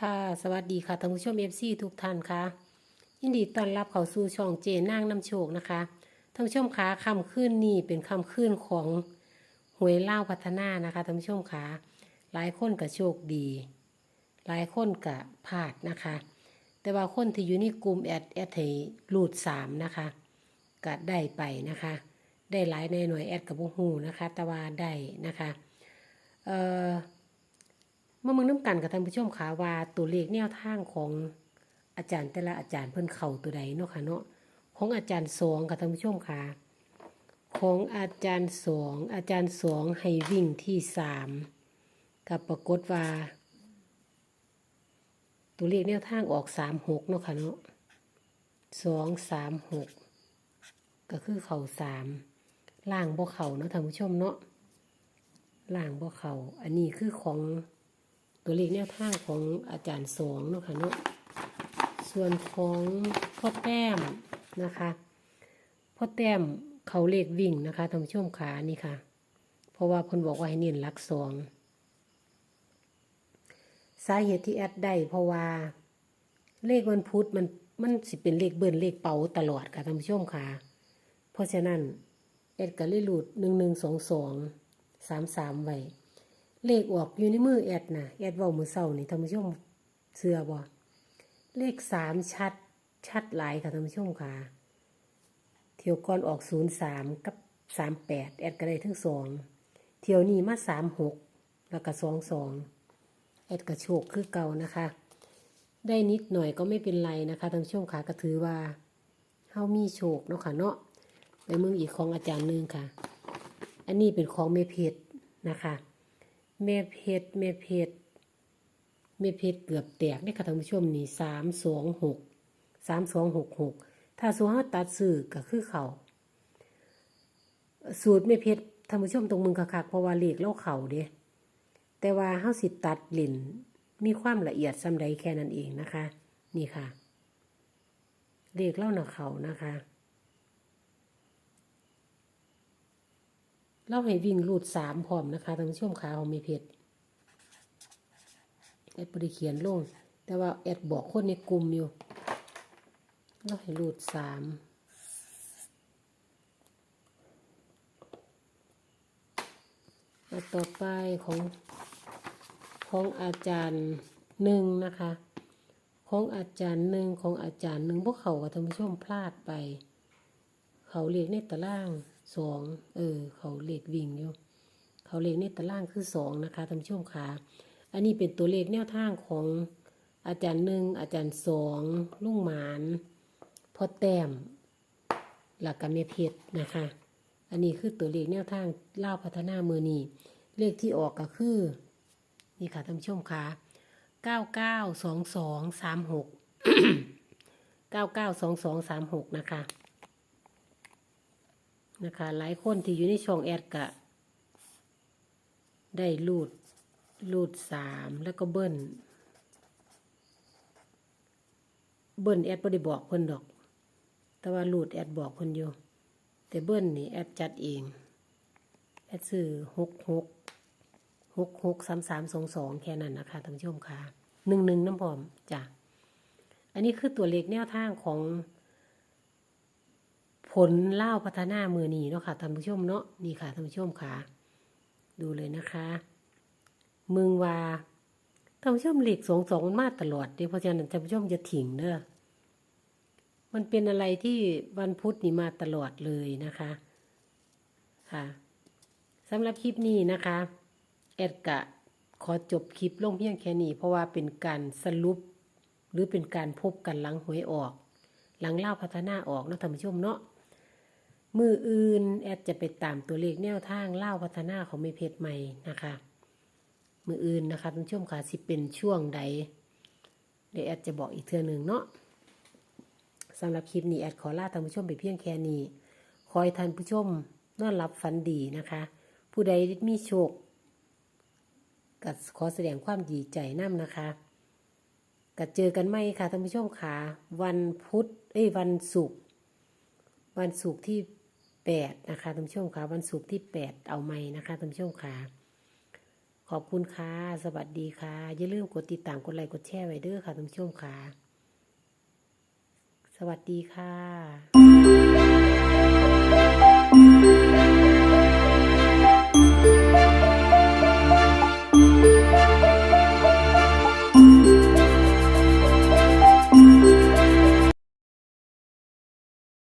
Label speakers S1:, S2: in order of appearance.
S1: ค่ะสวัสดีค่ะท่านผู้ชมเอฟซีทุกท่านค่ะ ยินดีต้อนรับเข้าสู่ช่องเจนางน้ำโชคนะคะท่านผู้ชมคะคำขึ้นนี่เป็นคำขึ้นของหวยเล่าพัฒนานะคะท่านผู้ชมคะหลายคนก็โชคดี หลายคนก็พลาดนะคะ แต่ว่าคนที่อยู่ในกลุ่มแอดแอดให้รูดสามนะคะก็ได้ไปนะคะ ได้หลายในหน่วยแอดกับบุหูนะคะ แต่ว่าได้นะคะเอ่อ เมื่อมึงน้ำกันกับท่านผู้ชมขาว่าตัวเลขแนวทางของอาจารย์แต่ละอาจารย์เพิ่นเข่าตัวใดเนาะค่ะเนาะของอาจารย์สองกับท่านผู้ชมขาของอาจารย์สองอาจารย์สองให้วิ่งที่สามกับปรากฏว่า ตัวเลขแนวทางออกสามหกเนาะค่ะเนาะสองสามหกก็คือเข่าสามล่างบ่เข่าเนาะท่านผู้ชมเนาะล่างบ่เข่าอันนี้คือของ ตัวเลขแนวทางของอาจารย์สองเนาะค่ะเนาะส่วนของพ่อแต้มนะคะพ่อแต้มเขาเลขวิ่งนะคะท่านผู้ชมขานี่ค่ะ เพราะว่าเพิ่นบอกว่าให้เน้นลักสองสาเหตุที่แอดได้เพราะว่าเลขวันพุธมันมันสิเป็นเลขเบิ้ลเลขเป๋าตลอดค่ะท่านผู้ชมค่ะ เพราะฉะนั้นแอดก็เลยหลุดหนึ่งหนึ่งสองสองสามสามไว้ เลขออกอยู่ในมือแอดนะแอดเว้ามือเศร้านี่ท่านผู้ชมเสือบ่เลขสามชัด ชัดหลายค่ะท่านผู้ชมค่ะ เที่ยวก่อนออกศูนย์สามกับสามแปดแอดก็ได้ทั้งสองเที่ยวนี้มาสามหกแล้วก็สองสองแอดก็โชคคือเก่านะคะ ได้นิดหน่อยก็ไม่เป็นไรนะคะท่านผู้ชมค่ะก็ถือว่าเฮามีโชคเนาะค่ะเนาะในมืออีกของอาจารย์นึงค่ะ อันนี้เป็นของเมเพชรนะคะ แม่เพชรแม่เพชรแม่เพชรเกือบแตกได้ค่ะท่านผู้ชมนี่สามสองหกสามสองหกหกถ้าสูห้าตัดสื่อก็คือเขาสูตรแม่เพชรท่านผู้ชมตรงมึงคักๆเพราะว่าเลขเล่าเข่าเด้แต่ว่าเฮาสิตัดหลินมีความละเอียดซ้ำใดแค่นั้นเองนะคะ นี่ค่ะเลขเล่าหนักเขานะคะ เล่าให้วิ่งรูดสามพร้อมนะคะท่านผู้ชมขาของมีเพชรแอดบริเขียนลง แต่ว่าแอดบอกคนในกลุ่มอยู่เล่าให้รูดสามต่อไปของของอาจารย์หนึ่งนะคะ ของอาจารย์หนึ่งของอาจารย์หนึ่งพวกเขากับท่านผู้ชมพลาดไป เขาเรียกในตาราง สองเออ เขาเลขวิ่งอยู่ เขาเลขในตารางคือสองนะคะท่านผู้ชมค่ะอันนี้เป็นตัวเลขแนวทางของอาจารย์หนึ่งอาจารย์สองลุงหมานพ่อแต้มหลักกรรมเพชรนะคะ อันนี้คือตัวเลขแนวทางเล่าพัฒนาเมือนีเลขที่ออกก็คือ นี่ค่ะท่านผู้ชมค่ะเก้าเก้าสองสองสามหกเก้าเก้าสองสองสามหกนะคะ นะคะ หลายคนที่อยู่ในช่องแอดกะ ได้รูดรูดสามแล้วก็เบิ้ลเบิ้ลแอดไม่ได้บอกเพิ่นดอก แต่ว่ารูดแอดบอกเพิ่นอยู่ แต่เบิ้ลนี่แอดจัดเอง แอดซื้อหกหกหกหกสามสามสองสองแค่นั้นนะคะท่านผู้ชมค่ะหนึ่งหนึ่งน้ำพอมจ้ะอันนี้คือตัวเลขแนวทางของ ผลเล่าพัฒนามือนีเนาะค่ะท่านผู้ชมเนาะนี่ค่ะท่านผู้ชมค่ะ ดูเลยนะคะ มึงว่าท่านผู้ชมเหล็กสองสองมันมาตลอดเด้เพราะฉะนั้นท่านผู้ชมจะถิ่งเด้อมันเป็นอะไรที่วันพุธนี่มาตลอดเลยนะคะค่ะสำหรับคลิปนี้นะคะแอดกะขอจบคลิปลงเพียงแค่นี้ เพราะว่าเป็นการสรุป หรือเป็นการพบกันหลังหวยออก หลังเล่าพัฒนาออกเนาะท่านผู้ชมเนาะ มืออื่นแอดจะไปตามตัวเลขแนวทางเล่าพัฒนาของม่เพจใหม่นะคะ มืออื่นนะคะท่านผู้ชมค่ะสิเป็นช่วงใด เดี๋ยวแอดจะบอกอีกเทื่อหนึ่งเนาะสำหรับคลิปนี้แอดขอลาท่านผู้ชมไปเพียงแค่นี้ ขอให้ท่านผู้ชมนอนรับฝันดีนะคะ ผู้ใดมีโชคก็ขอแสดงความดีใจนํนะคะก็เจอกันไหมค่ะท่านผู้ชมค่ะวันพุธเอ้ยวันศุกร์วันศุกร์ที่ แปดนะคะท่านผู้ชมค่ะวันศุกร์ที่แปดเอาไหมนะคะท่านผู้ชมค่ะขอบคุณค่ะ สวัสดีค่ะ อย่าลืมกดติดตามกดไลค์กดแชร์ไว้เด้อค่ะท่านผู้ชมค่ะ สวัสดีค่ะ